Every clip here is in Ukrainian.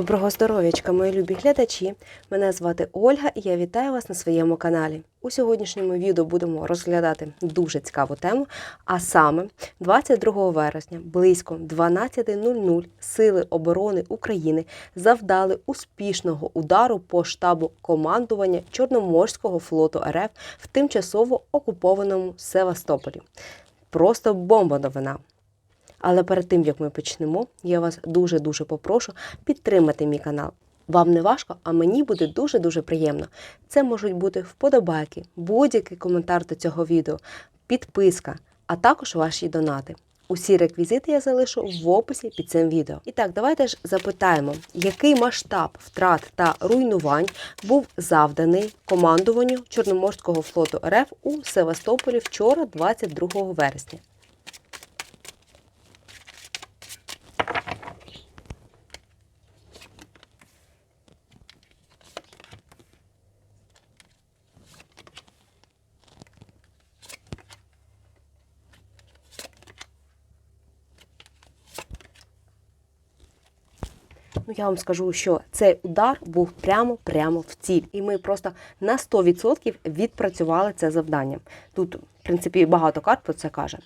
Доброго здоров'ячка, мої любі глядачі! Мене звати Ольга і я вітаю вас на своєму каналі. У сьогоднішньому відео будемо розглядати дуже цікаву тему. А саме 22 вересня близько 12.00 Сили оборони України завдали успішного удару по штабу командування Чорноморського флоту РФ в тимчасово окупованому Севастополі. Просто бомба новина. Але перед тим як ми почнемо, я вас дуже-дуже попрошу підтримати мій канал. Вам не важко, а мені буде дуже-дуже приємно. Це можуть бути вподобайки, будь-який коментар до цього відео, підписка, а також ваші донати. Усі реквізити я залишу в описі під цим відео. І так, давайте ж запитаємо, який масштаб втрат та руйнувань був завданий командуванню Чорноморського флоту РФ у Севастополі вчора, 22 вересня. Ну, я вам скажу, що цей удар був прямо-прямо в ціль, і ми просто на 100% відпрацювали це завдання. Тут, в принципі, багато карт про це каже.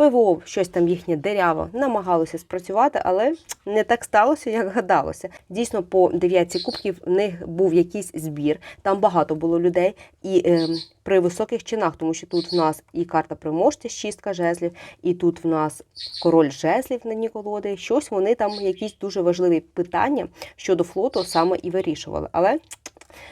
ПВО, щось там їхнє деряво, намагалося спрацювати, але не так сталося, як гадалося. Дійсно, по дев'ятці кубків в них був якийсь збір. Там багато було людей, і е, при високих чинах, тому що тут в нас і карта приможця, шістка жезлів, і тут в нас король жезлів на дні колоди. Щось вони там якісь дуже важливі питання щодо флоту саме і вирішували. Але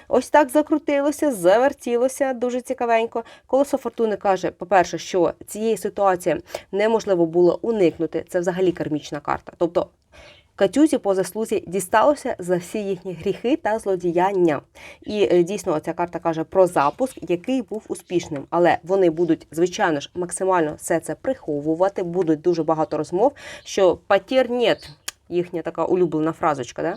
Ось так закрутилося, завертілося дуже цікавенько. Колесо фортуни каже, по-перше, що цієї ситуації неможливо було уникнути. Це взагалі кармічна карта. Тобто Катюзі по заслузі дісталося за всі їхні гріхи та злодіяння. І е, дійсно, ця карта каже про запуск, який був успішним. Але вони будуть, звичайно ж, максимально все це приховувати. Будуть дуже багато розмов, що патір нет, їхня така улюблена фразочка. Да?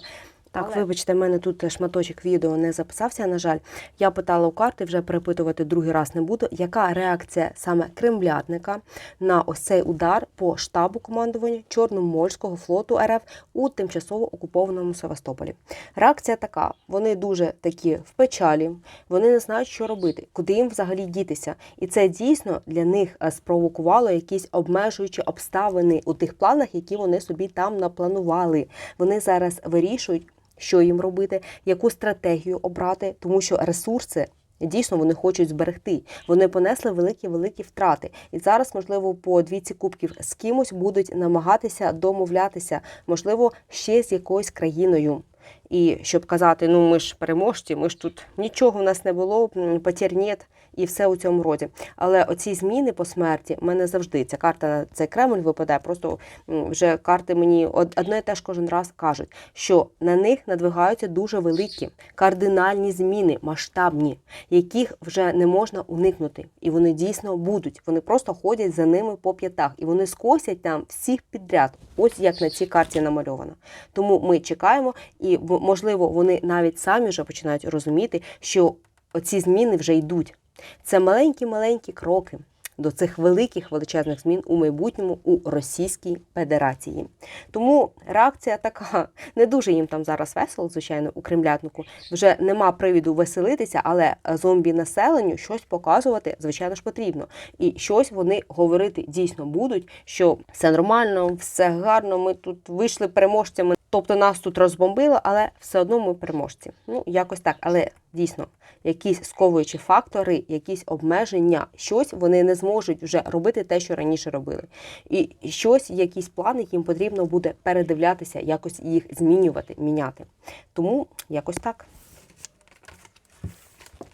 Так, Але- вибачте, в мене тут шматочок відео не записався. На жаль, я питала у карти, вже перепитувати другий раз не буду. Яка реакція саме кремлятника на ось цей удар по штабу командування Чорноморського флоту РФ у тимчасово окупованому Севастополі? Реакція така: вони дуже такі в печалі, вони не знають, що робити, куди їм взагалі дітися. І це дійсно для них е, спровокувало якісь обмежуючі обставини у тих планах, які вони собі там напланували. Вони зараз вирішують що їм робити, яку стратегію обрати, тому що ресурси. Дійсно, вони хочуть зберегти. Вони понесли великі великі втрати. І зараз, можливо, по двійці кубків з кимось будуть намагатися домовлятися, можливо, ще з якоюсь країною. І щоб казати, ну ми ж переможці, ми ж тут нічого в нас не було, м, потерь нет, і все у цьому роді. Але оці зміни по смерті в мене завжди ця карта на цей Кремль випадає. Просто вже карти мені од- одне і те ж кожен раз кажуть, що на них надвигаються дуже великі кардинальні зміни, масштабні, яких вже не можна уникнути. І вони дійсно будуть. Вони просто ходять за ними по п'ятах, і вони скосять там всіх підряд. Ось як на цій карті намальовано. Тому ми чекаємо, і можливо, вони навіть самі вже починають розуміти, що оці зміни вже йдуть. Це маленькі-маленькі кроки до цих великих величезних змін у майбутньому у Російській Федерації. Тому реакція така не дуже їм там зараз весело, звичайно, у кремлятнику. Вже нема привіду веселитися, але зомбі населенню щось показувати, звичайно ж, потрібно. І щось вони говорити дійсно будуть, що все нормально, все гарно. Ми тут вийшли переможцями. Тобто нас тут розбомбило, але все одно ми переможці. Ну якось так, але дійсно якісь сковуючі фактори, якісь обмеження, щось вони не зможуть вже робити те, що раніше робили. І щось, якісь плани їм потрібно буде передивлятися, якось їх змінювати, міняти. Тому якось так.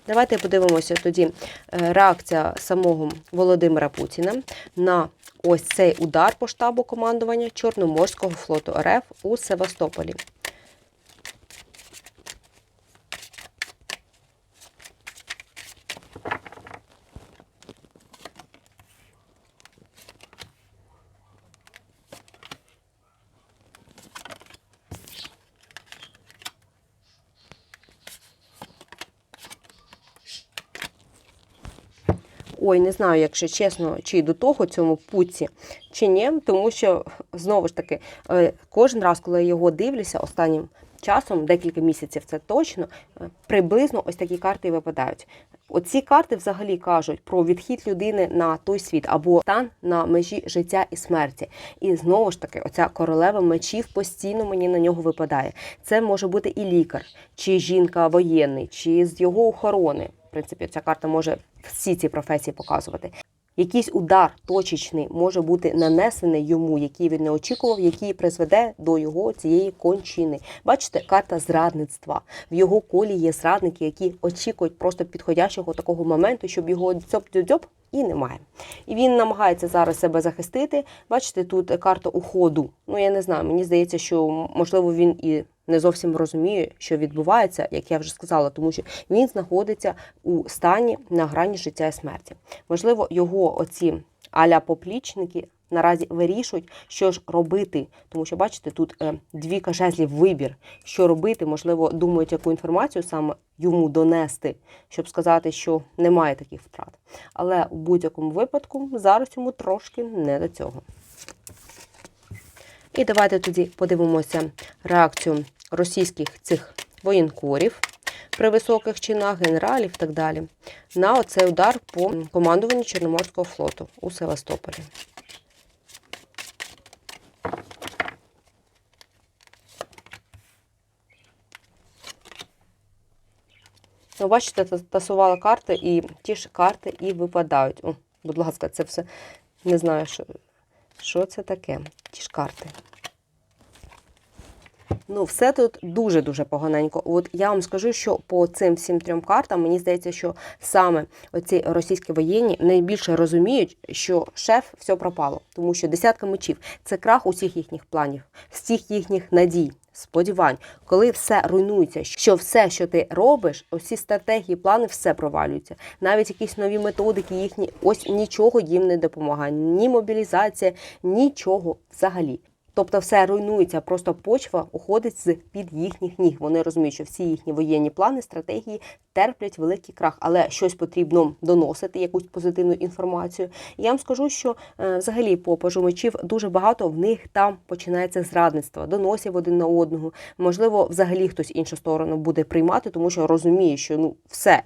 Давайте подивимося тоді е, реакція самого Володимира Путіна на ось цей удар по штабу командування Чорноморського флоту РФ у Севастополі. Ой, не знаю, якщо чесно, чи до того цьому пуці, чи ні, тому що знову ж таки, е, кожен раз, коли я його дивлюся останнім часом, декілька місяців, це точно, е, приблизно ось такі карти випадають. Оці карти взагалі кажуть про відхід людини на той світ або стан на межі життя і смерті. І знову ж таки, оця королева мечів постійно мені на нього випадає. Це може бути і лікар, чи жінка воєнний, чи з його охорони. Принципі, ця карта може всі ці професії показувати. Якийсь удар точечний може бути нанесений йому, який він не очікував, який призведе до його цієї кончини. Бачите, карта зрадництва. В його колі є зрадники, які очікують просто підходящого такого моменту, щоб його дзьоп-дзьоп і немає. І він намагається зараз себе захистити. Бачите, тут карта уходу. Ну я не знаю, мені здається, що можливо він і не зовсім розуміє, що відбувається, як я вже сказала, тому що він знаходиться у стані на грані життя і смерті. Можливо, його оці аля поплічники наразі вирішують, що ж робити, тому що бачите, тут е, дві жезлів вибір, що робити, можливо, думають, яку інформацію саме йому донести, щоб сказати, що немає таких втрат. Але у будь-якому випадку зараз йому трошки не до цього. І давайте тоді подивимося реакцію російських цих воєнкорів при високих чинах, генералів і так далі, на оцей удар по командуванню Чорноморського флоту у Севастополі. Ну, бачите, тасувала карти, і ті ж карти і випадають. О, будь ласка, це все не знаю, що, що це таке. Ті ж карти. Ну, все тут дуже-дуже поганенько. От я вам скажу, що по цим всім трьом картам мені здається, що саме оці російські воєнні найбільше розуміють, що шеф все пропало, тому що десятка мечів це крах усіх їхніх планів, всіх їхніх надій. Сподівань, коли все руйнується, що все, що ти робиш, усі стратегії, плани, все провалюються. Навіть якісь нові методики їхні, ось нічого їм не допомагає. Ні мобілізація, нічого взагалі. Тобто все руйнується, просто почва уходить з під їхніх ніг. Вони розуміють, що всі їхні воєнні плани, стратегії терплять великий крах, але щось потрібно доносити, якусь позитивну інформацію. І я вам скажу, що е, взагалі по пажу мечів дуже багато в них там починається зрадництво, доносів один на одного. Можливо, взагалі хтось іншу сторону буде приймати, тому що розуміє, що ну все.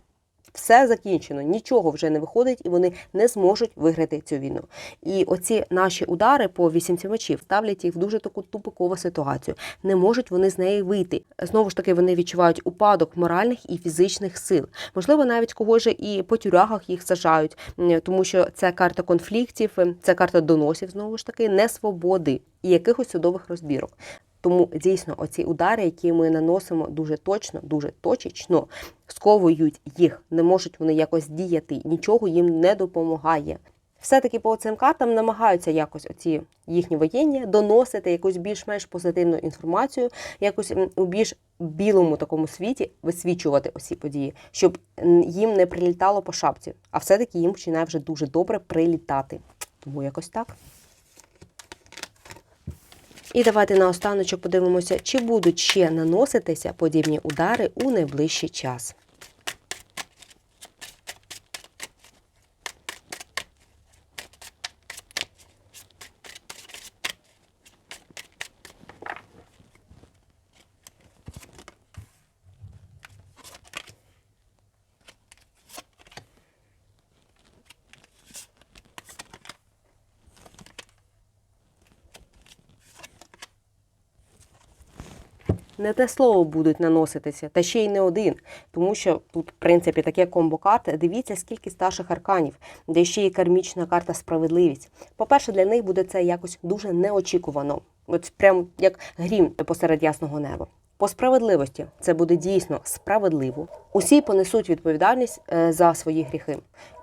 Все закінчено, нічого вже не виходить, і вони не зможуть виграти цю війну. І оці наші удари по вісімці мечів ставлять їх в дуже таку тупикову ситуацію. Не можуть вони з неї вийти. Знову ж таки, вони відчувають упадок моральних і фізичних сил. Можливо, навіть когось же і по тюрягах їх сажають, тому що це карта конфліктів, це карта доносів, знову ж таки, несвободи і якихось судових розбірок. Тому дійсно оці удари, які ми наносимо дуже точно, дуже точечно, сковують їх, не можуть вони якось діяти, нічого їм не допомагає. Все-таки по цим картам намагаються якось оці їхні воєнні доносити якусь більш-менш позитивну інформацію, якось у більш білому такому світі висвічувати оці події, щоб їм не прилітало по шапці, а все-таки їм починає вже дуже добре прилітати. Тому якось так. І давайте наостаночок подивимося, чи будуть ще наноситися подібні удари у найближчий час. Не те слово будуть наноситися, та ще й не один. Тому що тут, в принципі, таке комбо карт. Дивіться, скільки старших арканів, де ще є кармічна карта справедливість. По-перше, для них буде це якось дуже неочікувано. От прям як грім посеред ясного неба. По справедливості це буде дійсно справедливо. Усі понесуть відповідальність е, за свої гріхи.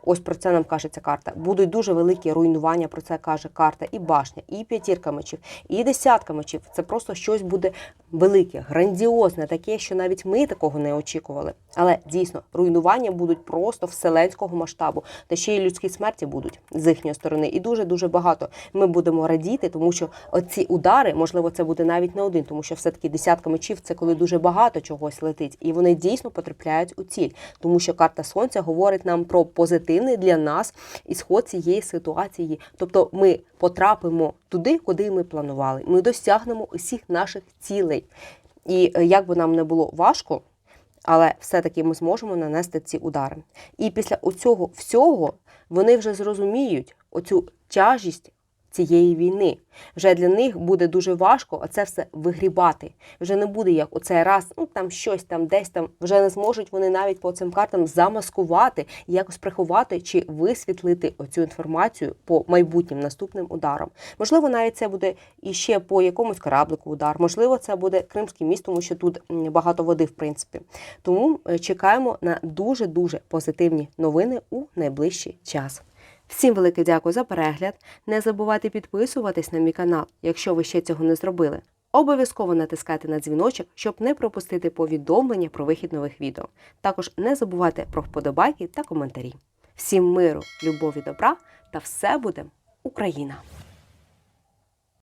Ось про це нам каже ця карта. Будуть дуже великі руйнування. Про це каже карта і башня, і п'ятірка мечів, і десятка мечів. Це просто щось буде велике, грандіозне, таке, що навіть ми такого не очікували. Але дійсно руйнування будуть просто вселенського масштабу, та ще й людські смерті будуть з їхньої сторони. І дуже дуже багато. Ми будемо радіти, тому що оці удари, можливо, це буде навіть не один, тому що все таки десятка мечів це коли дуже багато чогось летить, і вони дійсно потрапляють у ціль, тому що карта сонця говорить нам про позитив позитивний для нас ісход цієї ситуації. Тобто ми потрапимо туди, куди ми планували. Ми досягнемо усіх наших цілей. І е, як би нам не було важко, але все-таки ми зможемо нанести ці удари. І після цього всього вони вже зрозуміють оцю тяжість цієї війни. Вже для них буде дуже важко оце все вигрібати. Вже не буде як оцей раз, ну там щось там, десь там. Вже не зможуть вони навіть по цим картам замаскувати, якось приховати чи висвітлити оцю інформацію по майбутнім наступним ударам. Можливо, навіть це буде іще по якомусь кораблику удар. Можливо, це буде Кримський міст, тому що тут багато води, в принципі. Тому е, чекаємо на дуже дуже позитивні новини у найближчий час. Всім велике дякую за перегляд. Не забувайте підписуватись на мій канал, якщо ви ще цього не зробили. Обов'язково натискайте на дзвіночок, щоб не пропустити повідомлення про вихід нових відео. Також не забувайте про вподобайки та коментарі. Всім миру, любові, добра та все буде Україна!